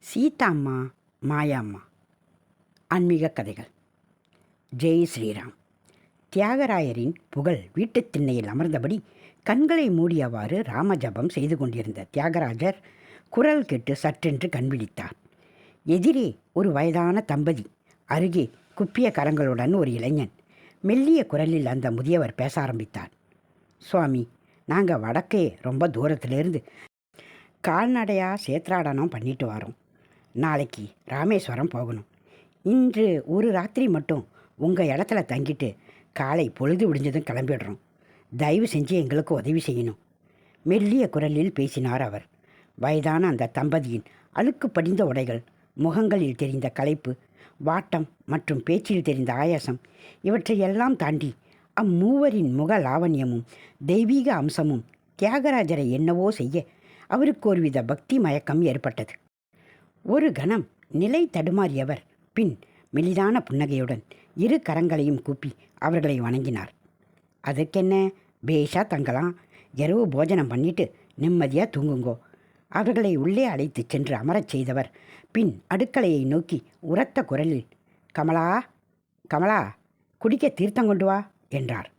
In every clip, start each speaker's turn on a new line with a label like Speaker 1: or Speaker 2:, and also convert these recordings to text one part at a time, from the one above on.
Speaker 1: சீதாம்மா மாயாம்மா. ஆன்மீக கதைகள். ஜெய் ஸ்ரீராம். தியாகராயரின் புகழ் வீட்டுத் திண்ணையில் அமர்ந்தபடி கண்களை மூடியவாறு ராமஜபம் செய்து கொண்டிருந்த தியாகராஜர் குரல் கேட்டு சற்றென்று கண்விழித்தார் எதிரே ஒரு வயதான தம்பதி அருகே குப்பிய கரங்களுடன் ஒரு இளைஞன் மெல்லிய குரலில் அந்த முதியவர் பேச ஆரம்பித்தார். சுவாமி நாங்கள் வடக்கே ரொம்ப தூரத்திலிருந்து கால்நடையாக சேத்ராடனம் பண்ணிட்டு வரோம். நாளைக்கு ராமேஸ்வரம் போகணும். இன்று ஒரு ராத்திரி மட்டும் உங்கள் இடத்துல தங்கிட்டு காலை பொழுது விடிஞ்சதும் கிளம்பிடுறோம். தயவு செஞ்சு எங்களுக்கு உதவி செய்யணும். மெல்லிய குரலில் பேசினார் அவர். வயதான அந்த தம்பதியின் அழுக்கு படிந்த உடைகள் முகங்களில் தெரிந்த களைப்பு வாட்டம் மற்றும் பேச்சில் தெரிந்த ஆயாசம் இவற்றையெல்லாம் தாண்டி அம்மூவரின் முக லாவண்யமும் தெய்வீக அம்சமும் தியாகராஜரை என்னவோ செய்ய அவருக்கு ஒருவித பக்தி மயக்கம் ஏற்பட்டது. ஒரு கணம் நிலை தடுமாறியவர். பின் மெலிதான புன்னகையுடன் இரு கரங்களையும் கூப்பி அவர்களை வணங்கினார். அதுக்கென்ன பேஷா தங்கலாம் இரவு போஜனம் பண்ணிட்டு நிம்மதியாக தூங்குங்கோ. அவர்களை உள்ளே அழைத்துச் சென்று அமரச் செய்தவர். பின் அடுக்கலையை நோக்கி உரத்த குரலில் கமலா கமலா குடிக்க தீர்த்தம் கொண்டு வா என்றார்.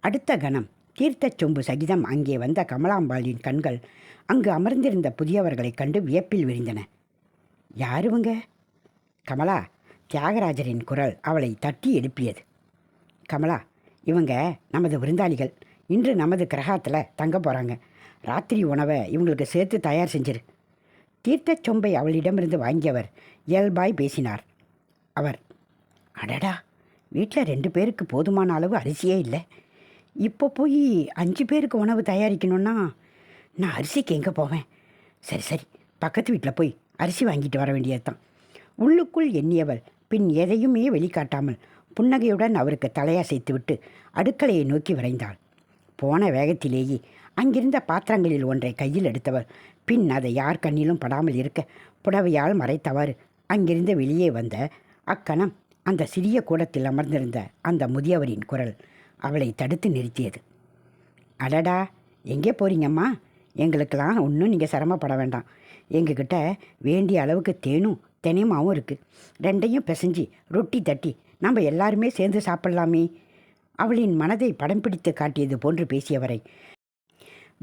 Speaker 1: அடுத்த கணம் தீர்த்தச் சொம்பு சகிதம் அங்கே வந்த கமலாம்பாளின் கண்கள் அங்கு அமர்ந்திருந்த புதியவர்களைக் கண்டு வியப்பில் விரிந்தன. யாருவங்க? கமலா தியாகராஜரின் குரல் அவளை தட்டி எழுப்பியது. கமலா இவங்க நமது விருந்தாளிகள். இன்று நமது கிரகத்தில் தங்க போகிறாங்க ராத்திரி உணவை இவங்களுக்கு சேர்த்து தயார் செஞ்சிரு. தீர்த்தச் சொம்பை அவளிடமிருந்து வாங்கியவர் இயல்பாய் பேசினார். அவர் அடடா வீட்டில் ரெண்டு பேருக்கு போதுமான அளவு அரிசியே இல்லை. இப்போ போய் அஞ்சு பேருக்கு உணவு தயாரிக்கணும்னா நான் அரிசிக்கு எங்கே போவேன்? சரி சரி பக்கத்து வீட்டில் போய் அரிசி வாங்கிட்டு வர வேண்டியதுதான். உள்ளுக்குள் எண்ணியவள் பின் எதையுமே வெளிக்காட்டாமல் புன்னகையுடன் அவருக்கு தலையசைத்துவிட்டு அடுக்கலையை நோக்கி விரைந்தாள். போன வேகத்திலேயே அங்கிருந்த பாத்திரங்களில் ஒன்றை கையில் எடுத்தவர் பின் அதை யார் கண்ணிலும் படாமல் இருக்க புடவையால் மறைத்தவாறு அங்கிருந்து வெளியே வந்த அக்கணம் அந்த சிறிய கூடத்தில் அமர்ந்திருந்த அந்த முதியவரின் குரல் அவளை தடுத்து நிறுத்தியது. அடடா எங்கே போறீங்கம்மா? எங்களுக்கெல்லாம் ஒன்றும் நீங்கள் சிரமப்பட வேண்டாம். எங்ககிட்ட வேண்டிய அளவுக்கு தேனும் தினைமாவும் இருக்குது ரெண்டையும் பிசைஞ்சு ரொட்டி தட்டி நம்ம எல்லாருமே சேர்ந்து சாப்பிடலாமே. அவளின் மனதை படம் பிடித்து காட்டியது போன்று பேசியவரை.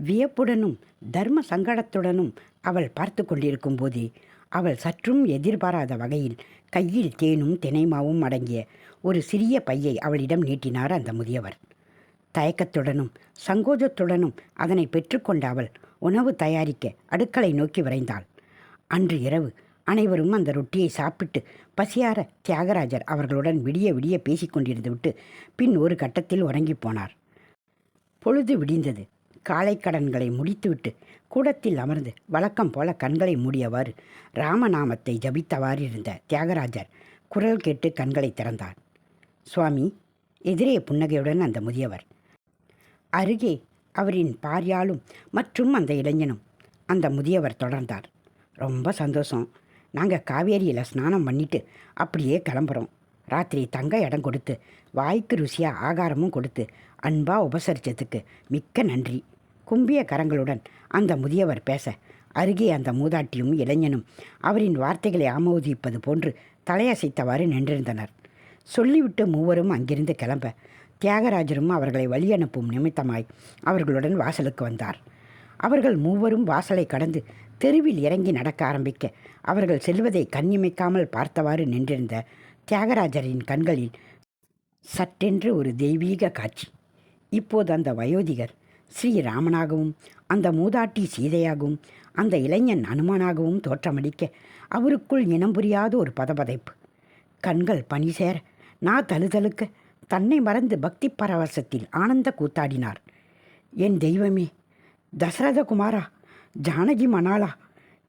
Speaker 1: வியப்புடனும் தர்ம சங்கடத்துடனும் அவள் பார்த்து கொண்டிருக்கும் போதே அவள் சற்றும் எதிர்பாராத வகையில் கையில் தேனும் தினைமாவும் அடங்கிய ஒரு சிறிய பையை அவளிடம் நீட்டினார் அந்த முதியவர். தயக்கத்துடனும் சங்கோஜத்துடனும் அதனை பெற்றுக்கொண்ட அவள் உணவு தயாரிக்க அடுக்களை நோக்கி விரைந்தாள். அன்று இரவு அனைவரும் அந்த ரொட்டியை சாப்பிட்டு பசியார தியாகராஜர் அவர்களுடன் விடிய விடிய பேசிக்கொண்டிருந்து விட்டு பின் ஒரு கட்டத்தில் உறங்கி போனார். பொழுது விடிந்தது. காலை கடன்களை முடித்துவிட்டு கூடத்தில் அமர்ந்து வழக்கம் போல கண்களை மூடியவாறு ராமநாமத்தை ஜபித்தவாறு இருந்த தியாகராஜர் குரல் கேட்டு கண்களை திறந்தார். சுவாமி எதிரே புன்னகையுடன் அந்த முதியவர் அருகே அவரின் பாரியாலும் மற்றும் அந்த இளைஞனும். அந்த முதியவர் தொடர்ந்தார். ரொம்ப சந்தோஷம். நாங்கள் காவேரியில் ஸ்நானம் பண்ணிட்டு அப்படியே கிளம்புறோம். ராத்திரி தங்க இடம் கொடுத்து வாய்க்கு ருசியாக ஆகாரமும் கொடுத்து அன்பாக உபசரித்ததுக்கு மிக்க நன்றி. கும்பிய கரங்களுடன் அந்த முதியவர் பேச அருகே அந்த மூதாட்டியும் இளைஞனும் அவரின் வார்த்தைகளை ஆமோதிப்பது போன்று தலையசைத்தவாறு நின்றிருந்தனர். சொல்லிவிட்டு மூவரும் அங்கிருந்து கிளம்ப தியாகராஜரும் அவர்களை வழி அனுப்பும் நிமித்தமாய் அவர்களுடன் வாசலுக்கு வந்தார். அவர்கள் மூவரும் வாசலை கடந்து தெருவில் இறங்கி நடக்க ஆரம்பிக்க அவர்கள் செல்வதை கண்ணிமைக்காமல் பார்த்தவாறு நின்றிருந்த தியாகராஜரின் கண்களில் சட்டென்று ஒரு தெய்வீக காட்சி. இப்போது அந்த வயோதிகர் ஸ்ரீராமனாகவும் அந்த மூதாட்டி சீதையாகவும் அந்த இளைஞன் அனுமானாகவும் தோற்றமளிக்க அவருக்குள் இனம் புரியாத ஒரு பதபதைப்பு. கண்கள் பனி சேர நான் தழுதழுக்க தன்னை மறந்து பக்தி பரவசத்தில் ஆனந்த கூத்தாடினார். என் தெய்வமே தசரத குமாரா ஜானகி மணாலா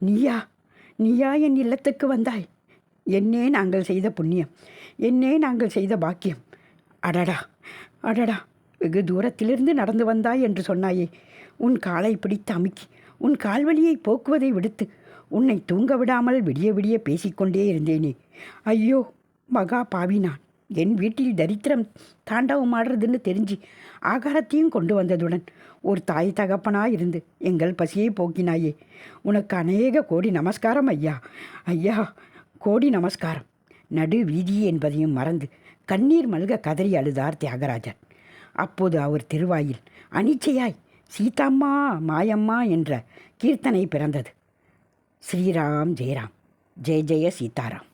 Speaker 1: நீயா நீயா என் இல்லத்துக்கு வந்தாய். என்னே நாங்கள் செய்த புண்ணியம் என்னே நாங்கள் செய்த பாக்கியம். அடடா அடடா வெகு தூரத்திலிருந்து நடந்து வந்தாய் என்று சொன்னாயே. உன் காலை பிடித்து அமுக்கி உன் கால்வழியை போக்குவதை விடுத்து உன்னை தூங்க விடாமல் விடிய விடிய பேசிக்கொண்டே இருந்தேனே. ஐயோ மகா பாவி நான். என் வீட்டில் தரித்திரம் தாண்டவம் ஆடுறதுன்னு தெரிஞ்சு ஆகாரத்தையும் கொண்டு வந்ததுடன் ஒரு தாய் தகப்பனா இருந்து எங்கள் பசியை போக்கினாயே. உனக்கு அநேக கோடி நமஸ்காரம் ஐயா. ஐயா கோடி நமஸ்காரம். நடு வீதி என்பதையும் மறந்து கண்ணீர் மல்க கதறி அழுதார் தியாகராஜர் அப்போது அவர் திருவாயில் அனிச்சையாய் சீதாம்மா மாயம்மா என்ற கீர்த்தனை பிறந்தது. ஸ்ரீராம் ஜெயராம் ஜெய ஜெய சீதாராம்.